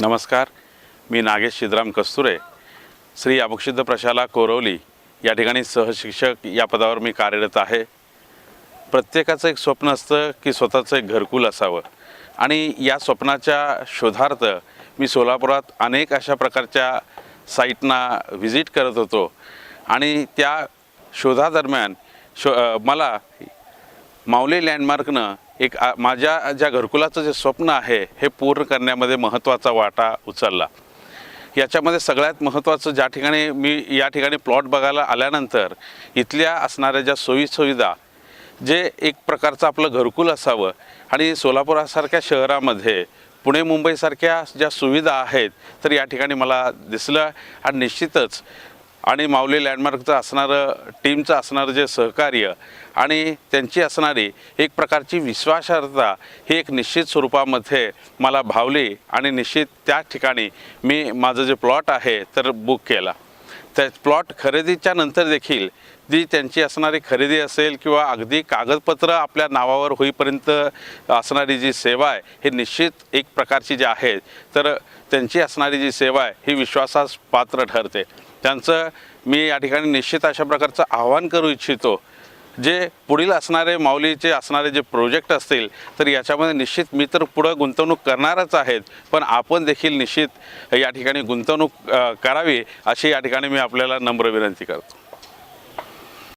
नमस्कार मी नागेश सिद्धराम कस्तुरे. श्री अभक्षिद्ध प्रशाला कोरवली या ठिकाणी सहशिक्षक या पदावर मी कार्यरत आहे. प्रत्येकाचं एक स्वप्न असतं की स्वतःचं एक घरकुल असावं. आणि या स्वप्नाच्या शोधार्थ मी सोलापुरात अनेक अशा प्रकारच्या साईटना व्हिजिट करत होतो. आणि त्या शोधादरम्यान शो मला माऊली लँडमार्कनं एक माझ्या ज्या घरकुलाचं जे स्वप्न आहे हे पूर्ण करण्यामध्ये महत्त्वाचा वाटा उचलला. याच्यामध्ये सगळ्यात महत्त्वाचं ज्या ठिकाणी मी या ठिकाणी प्लॉट बघायला आल्यानंतर इथल्या असणाऱ्या ज्या सोयीसुविधा जे एक प्रकारचं आपलं घरकुल असावं आणि सोलापुरासारख्या शहरामध्ये पुणे मुंबईसारख्या ज्या सुविधा आहेत तर या ठिकाणी मला दिसलं. आणि निश्चितच आणि माऊली लँडमार्कचं असणारं टीमचं असणारं जे सहकार्य आणि त्यांची असणारी एक प्रकारची विश्वासार्हता ही एक निश्चित स्वरूपामध्ये मला भावली आणि निश्चित त्या ठिकाणी मी माझं जे प्लॉट आहे तर बुक केला. त्या प्लॉट खरेदीच्या नंतर देखील जी त्यांची असणारी खरेदी असेल किंवा अगदी कागदपत्र आपल्या नावावर होईपर्यंत असणारी जी सेवा आहे हे निश्चित एक प्रकारची जी आहे तर त्यांची असणारी जी सेवा आहे ही विश्वासास पात्र ठरते. त्यांचं मी या ठिकाणी निश्चित अशा प्रकारचं आवाहन करू इच्छितो. जे पुढील असणारे माऊलीचे असणारे जे प्रोजेक्ट असतील तर याच्यामध्ये निश्चित मी तर पुढं गुंतवणूक करणारच आहेत पण आपण देखील निश्चित या ठिकाणी गुंतवणूक करावी अशी या ठिकाणी मी आपल्याला नम्र विनंती करतो.